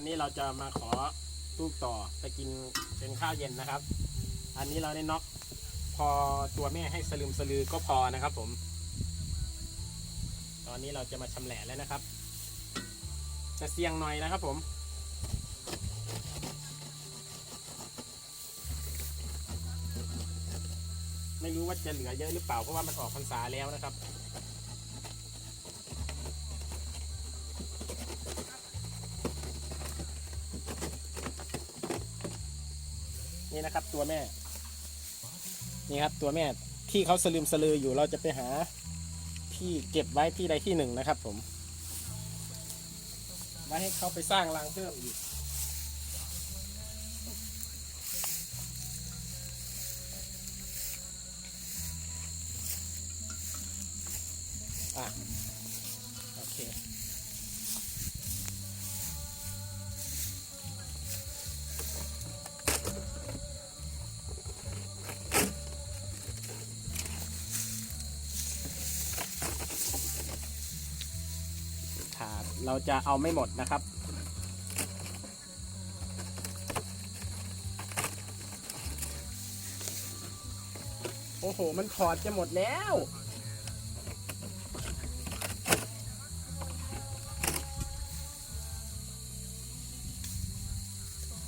วันนี้เราจะมาขอลูกต่อไปกินเป็นข้าวเย็นนะครับ อันนี้เราได้น็อกพอตัวแม่ให้สลืมสลือก็พอนะครับผม ตอนนี้เราจะมาชำแหละแล้วนะครับ จะเสี่ยงหน่อยนะครับผมไม่รู้ว่าจะเหลือเยอะหรือเปล่าเพราะว่ามันออกพรรษาแล้วนะครับ นี่นะครับตัวแม่ นี่ครับตัวแม่ที่เขาสลืมสลืออยู่เราจะไปหาที่เก็บไว้ที่ใดที่หนึ่งนะครับผมไว้ให้เขาไปสร้างรังเพิ่มอีกอะ เราจะเอาไม่หมดนะครับ โอ้โห มันถอดจะหมดแล้ว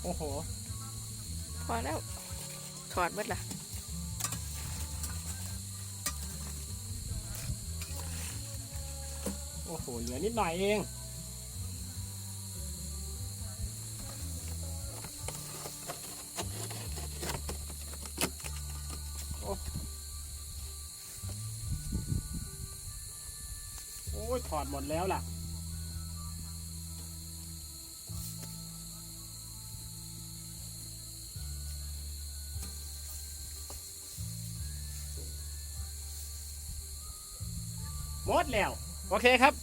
โอ้โห พอแล้ว ถอดเบิดละโอ้โห เหลือนิดหน่อยเอง โอ้ยถอดหมดแล้วล่ะ หมดแล้ว โอเคครับ